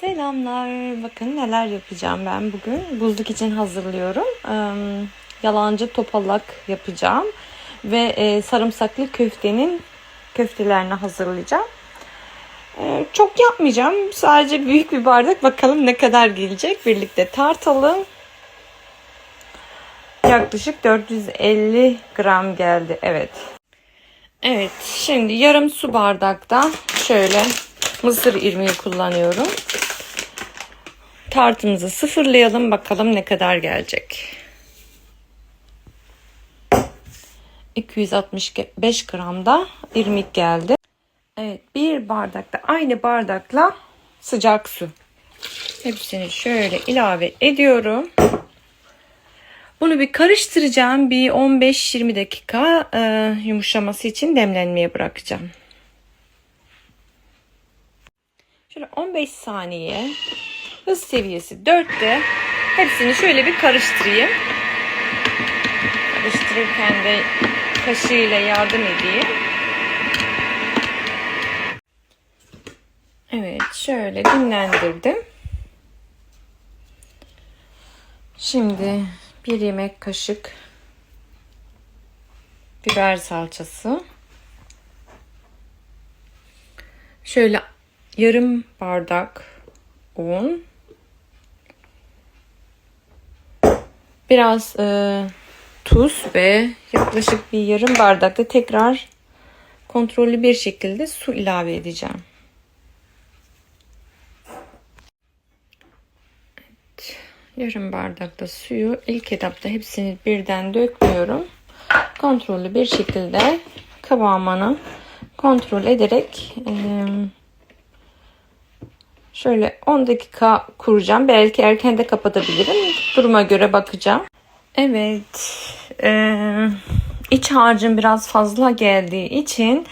Selamlar. Bakın neler yapacağım ben bugün. Buzluk için hazırlıyorum. Yalancı topalak yapacağım. Ve e, sarımsaklı köftenin köftelerini hazırlayacağım. Ee, çok yapmayacağım. Sadece büyük bir bardak. Bakalım ne kadar gelecek. Birlikte tartalım. Yaklaşık 450 gram geldi. Evet. Evet. Şimdi yarım su bardakta şöyle mısır irmiği kullanıyorum. Tartımızı sıfırlayalım. Bakalım ne kadar gelecek. 265 gram da irmik geldi. Evet bir bardakta aynı bardakla sıcak su. Hepsini şöyle ilave ediyorum. Bunu bir karıştıracağım. Bir 15-20 dakika e, yumuşaması için demlenmeye bırakacağım. Şöyle 15 saniye hız seviyesi 4'te hepsini şöyle bir karıştırayım. Karıştırırken de kaşığıyla yardım edeyim. Evet şöyle dinlendirdim. Şimdi bir yemek kaşık biber salçası. Şöyle yarım bardak un. Biraz e, tuz ve yaklaşık bir yarım bardakta tekrar kontrollü bir şekilde su ilave edeceğim. Evet, yarım bardakta suyu ilk etapta hepsini birden dökmüyorum. Kontrollü bir şekilde kıvamını kontrol ederek e, Şöyle 10 dakika kuracağım. Belki erken de kapatabilirim. Duruma göre bakacağım. Evet. Ee, iç harcım biraz fazla geldiği için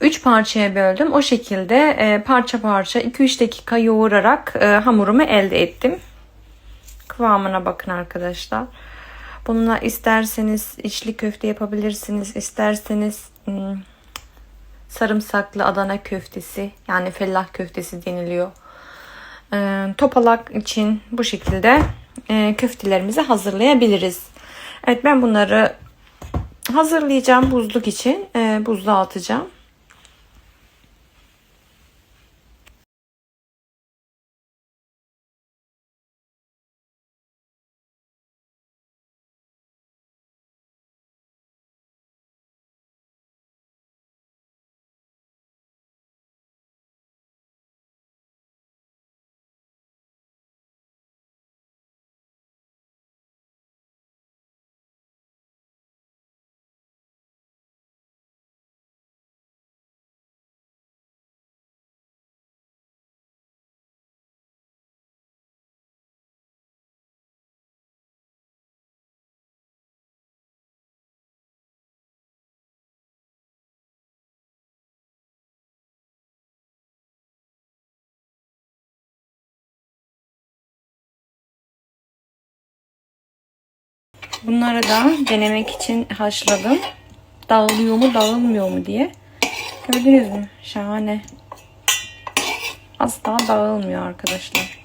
3 parçaya böldüm. O şekilde e, parça parça 2-3 dakika yoğurarak e, hamurumu elde ettim. Kıvamına bakın arkadaşlar. Bununla isterseniz içli köfte yapabilirsiniz. İsterseniz hmm, sarımsaklı Adana köftesi yani fellah köftesi deniliyor. E, topalak için bu şekilde e, köftelerimizi hazırlayabiliriz. Evet ben bunları hazırlayacağım buzluk için. E, buzluğa atacağım. Bunları da denemek için haşladım. Dağılıyor mu dağılmıyor mu diye. Gördünüz mü? Şahane. Asla dağılmıyor arkadaşlar.